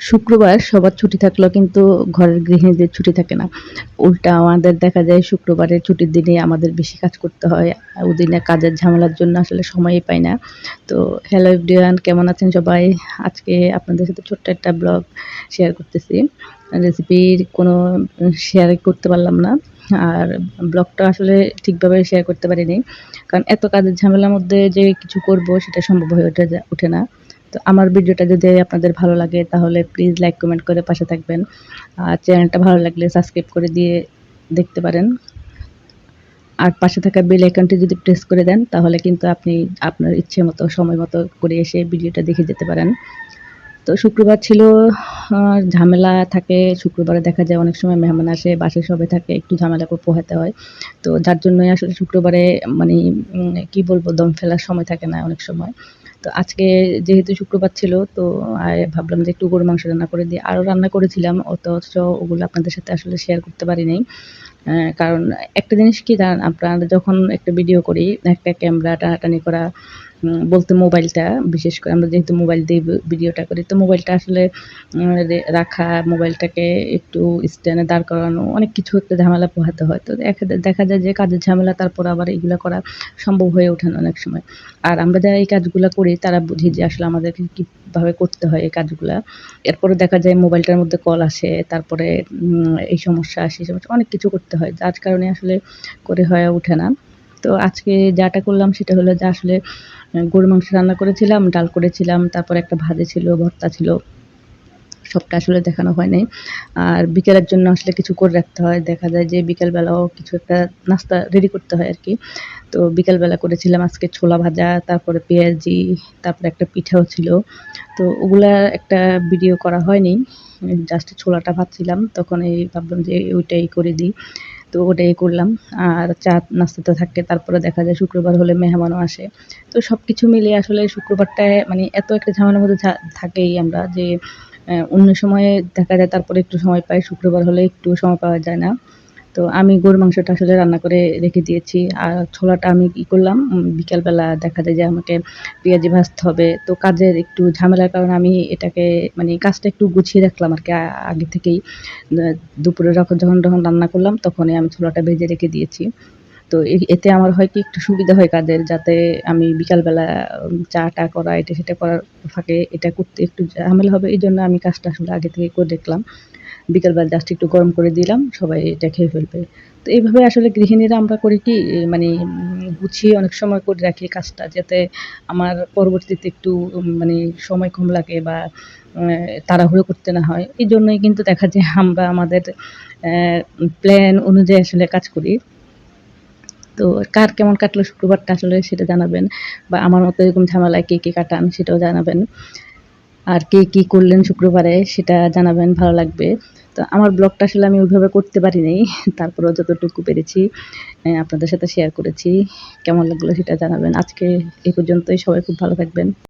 শুক্রবার সবার ছুটি থাকলেও কিন্তু ঘরের গৃহিণীদের ছুটি থাকে না। উল্টা আমাদের দেখা যায় শুক্রবারের ছুটির দিনে আমাদের বেশি কাজ করতে হয়। ওদিনে কাজের ঝামেলার জন্য আসলে সময়ই পাই না। তো হ্যালো এভরিওয়ান কেমন আছেন সবাই? আজকে আপনাদের সাথে ছোট্ট একটা ব্লগ শেয়ার করতেছি। রেসিপির কোনো শেয়ার করতে পারলাম না। আর ব্লগটা আসলে ঠিকভাবে শেয়ার করতে পারিনি। কারণ এত কাজের ঝামেলার মধ্যে যে কিছু করব সেটা সম্ভব হয়ে ওঠে না। তো আমার ভিডিওটা যদি আপনাদের ভালো লাগে, তাহলে প্লিজ লাইক কমেন্ট করে পাশে থাকবেন। আর চ্যানেলটা ভালো লাগলে সাবস্ক্রাইব করে দিয়ে দেখতে পারেন। আর পাশে থাকা বেল আইকনটি যদি প্রেস করে দেন, তাহলে কিন্তু আপনি আপনার ইচ্ছে মতো, সময় মতো করে এসে ভিডিওটা দেখে যেতে পারেন। তো শুক্রবার ছিল ঝামেলা থাকে, শুক্রবারে দেখা যায় অনেক সময় মেহমান আসে বাসে সবে থাকে, একটু ঝামেলা করে পোহাতে হয়। তো যার জন্যই আসলে শুক্রবারে মানে কি বলব, দম ফেলার সময় থাকে না অনেক সময়। তো আজকে যেহেতু শুক্রবার ছিল, তো ভাবলাম যে একটু গরু মাংস রান্না করে দিই। আরও রান্না করেছিলাম, অথচ ওগুলো আপনাদের সাথে আসলে শেয়ার করতে পারি নাই। কারণ একটা জিনিস কি জান আপনারা যখন একটা ভিডিও করি, একটা ক্যামেরা টানাটানি করা বলতে মোবাইলটা, বিশেষ করে আমরা যেহেতু মোবাইল দিয়ে ভিডিওটা করি, তো মোবাইলটা আসলে রাখা, মোবাইলটাকে একটু স্ট্যান্ডে দাঁড় করানো, অনেক কিছু একটা ঝামেলা পোহাতে হয়। তো দেখা যায় যে কাজের ঝামেলা, তারপর আবার এগুলো করা সম্ভব হয়ে ওঠে না অনেক সময়। আর আমরা যারা এই কাজগুলো করি, তারা বুঝি যে আসলে আমাদেরকে কীভাবে করতে হয় এই কাজগুলা। এরপরে দেখা যায় মোবাইলটার মধ্যে কল আসে, তারপরে এই সমস্যা আসে সমস্যা, অনেক কিছু করতে হয়, যার কারণে আসলে করে হয়ে ওঠে না। তো আজকে যাটা করলাম সেটা হলো যে আসলে গরু মাংস রান্না করেছিলাম, ডাল করেছিলাম, তারপর একটা ভাজি ছিল, ভর্তা ছিল। সবটা আসলে দেখানো হয় নাই। আর বিকেলের জন্য আসলে কিছু করে রাখতে হয়। দেখা যায় যে বিকেলবেলাও কিছু একটা নাস্তা রেডি করতে হয় আর কি তো বিকেলবেলা করেছিলাম আজকে ছোলা ভাজা, তারপরে পেঁয়াজি, তারপরে একটা পিঠাও ছিল। তো ওগুলা একটা ভিডিও করা হয়নি। জাস্ট ছোলাটা ভাবছিলাম তখন এই ভাবলাম যে ওইটাই করে দিই। তো ওটাই করলাম। আর চা নাস্তাতে থাকে, তারপরে দেখা যায় শুক্রবার হলে মেহমানও আসে। তো সব কিছু মিলিয়ে আসলে শুক্রবারটায় মানে এত একটা ঝামেলার মধ্যে থাকেই আমরা যে অন্য সময়ে দেখা যায় তারপরে একটু সময় পাই, শুক্রবার হলে একটু সময় পাওয়া যায় না। তো আমি গরুর মাংসটা আসলে রান্না করে রেখে দিয়েছি। আর ছোলাটা আমি কী করলাম বিকালবেলা দেখা যায় যে আমাকে পেঁয়াজি ভাজতে হবে। তো কাজের একটু ঝামেলার কারণে আমি এটাকে মানে কাজটা একটু গুছিয়ে রাখলাম আর কি আগে থেকেই। দুপুরে যখন যখন যখন রান্না করলাম, তখনই আমি ছোলাটা ভেজে রেখে দিয়েছি। তো এতে আমার হয় কি একটু সুবিধা হয় কাজের যাতে আমি বিকালবেলা চা টা করা, এটা সেটা করার ফাঁকে এটা করতে একটু ঝামেলা হবে, এই জন্য আমি কাজটা আসলে আগে থেকে করে দেখলাম। বিকালবেলা জাস্ট একটু গরম করে দিলাম, সবাই এটা খেয়ে ফেলবে। তো এইভাবে আসলে গৃহিণীরা আমরা করি কি মানে গুছিয়ে অনেক সময় করে রাখি কাজটা, যাতে আমার পরবর্তীতে একটু মানে সময় কম লাগে বা তাড়াহুড়ো করতে না হয়। এই জন্যই কিন্তু দেখা যায় আমরা আমাদের প্ল্যান অনুযায়ী আসলে কাজ করি। তো কার কেমন কাটলো শুক্রবারটা আসলে সেটা জানাবেন বা আমার মতো এরকম ঝামেলায় কে কে কাটান সেটাও জানাবেন। আর কে কি করলেন শুক্রবারে সেটা জানাবেন, ভালো লাগবে। তো আমার ব্লগটা আসলে আমি ওইভাবে করতে পারি নাই তারপরেও যতটুকু পেরেছি আপনাদের সাথে শেয়ার করেছি। কেমন লাগল সেটা জানাবেন। আজকে এই পর্যন্তই, সবাই খুব ভালো থাকবেন।